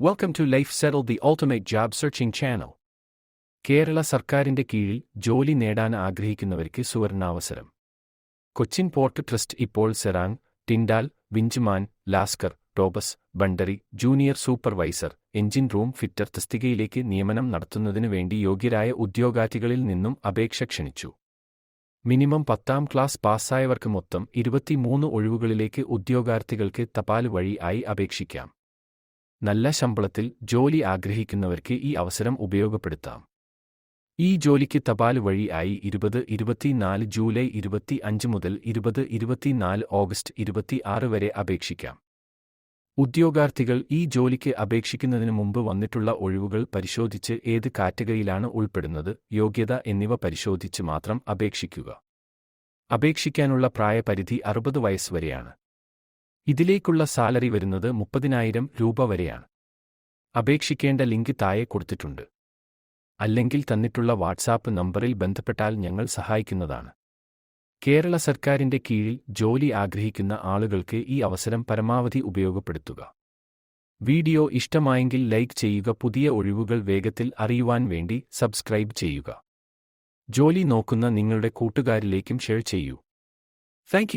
Welcome to Life Settled, the Ultimate Job Searching Channel. Kerala സർക്കാരിന്റെ കീഴിൽ ജോലി നേടാൻ ആഗ്രഹിക്കുന്നവർക്ക് സുവർണാവസരം. കൊച്ചിൻ പോർട്ട് ട്രസ്റ്റ് ഇപ്പോൾ സെറാങ് ടിൻഡാൽ വിഞ്ച്മാൻ ലാസ്കർ ടോബസ് ബണ്ടറി junior supervisor engine room fitter തസ്തികയിലേക്ക് നിയമനം നടത്തുന്നതിനു വേണ്ടി യോഗ്യരായ ഉദ്യോഗാർത്ഥികളിൽ നിന്നും അപേക്ഷ ക്ഷണിച്ചു. മിനിമം പത്താം ക്ലാസ് പാസ്സായവർക്ക് മൊത്തം ഇരുപത്തിമൂന്ന് ഒഴിവുകളിലേക്ക് ഉദ്യോഗാർത്ഥികൾക്ക് തപാൽ വഴി ആയി അപേക്ഷിക്കാം. നല്ല ശമ്പളത്തിൽ ജോലി ആഗ്രഹിക്കുന്നവർക്ക് ഈ അവസരം ഉപയോഗപ്പെടുത്താം. ഈ ജോലിക്ക് തപാൽ വഴി ആയി ഇരുപത് ഇരുപത്തിനാല് ജൂലൈ ഇരുപത്തി അഞ്ച് മുതൽ ഇരുപത് ഇരുപത്തിനാല് ഓഗസ്റ്റ് ഇരുപത്തി ആറ് വരെ അപേക്ഷിക്കാം. ഉദ്യോഗാർത്ഥികൾ ഈ ജോലിക്ക് അപേക്ഷിക്കുന്നതിന് മുമ്പ് വന്നിട്ടുള്ള ഒഴിവുകൾ പരിശോധിച്ച് ഏത് കാറ്റഗറിയിലാണ് ഉൾപ്പെടുന്നത് യോഗ്യത എന്നിവ പരിശോധിച്ച് മാത്രം അപേക്ഷിക്കുക. അപേക്ഷിക്കാനുള്ള പ്രായപരിധി അറുപത് വയസ്സ് വരെയാണ്. ഇതിലേക്കുള്ള സാലറി വരുന്നത് മുപ്പതിനായിരം രൂപ വരെയാണ്. അപേക്ഷിക്കേണ്ട ലിങ്ക് താഴെ കൊടുത്തിട്ടുണ്ട്. അല്ലെങ്കിൽ തന്നിട്ടുള്ള വാട്സാപ്പ് നമ്പറിൽ ബന്ധപ്പെട്ടാൽ ഞങ്ങൾ സഹായിക്കുന്നതാണ്. കേരള സർക്കാരിന്റെ കീഴിൽ ജോലി ആഗ്രഹിക്കുന്ന ആളുകൾക്ക് ഈ അവസരം പരമാവധി ഉപയോഗപ്പെടുത്തുക. വീഡിയോ ഇഷ്ടമായെങ്കിൽ ലൈക്ക് ചെയ്യുക പുതിയ ഒഴിവുകൾ വേഗത്തിൽ അറിയുവാൻ വേണ്ടി സബ്സ്ക്രൈബ് ചെയ്യുക. ജോലി നോക്കുന്ന നിങ്ങളുടെ കൂട്ടുകാരിലേക്കും ഷെയർ ചെയ്യൂ. താങ്ക്